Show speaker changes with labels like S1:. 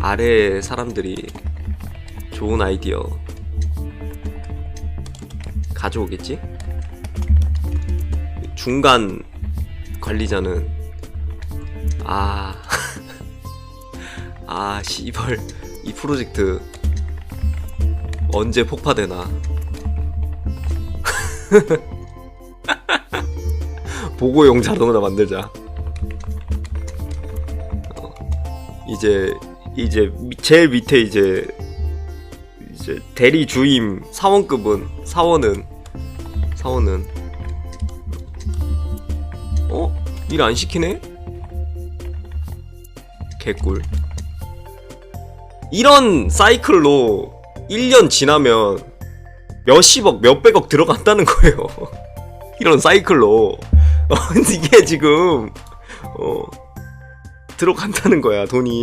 S1: 아래 사람들이 좋은 아이디어 가져오겠지? 중간 관리자는 아, 아, 씨발, 이 프로젝트 언제 폭파되나? 보고용 자동으로 만들자. 어, 이제 이제 미- 제일 밑에 이제 이제 대리 주임 사원급은 사원은 사원은 어? 일 안 시키네? 개꿀. 이런 사이클로 1년 지나면 몇십억, 몇백억 들어간다는 거예요. 이런 사이클로. 어, 이게 지금, 어, 들어간다는 거야, 돈이.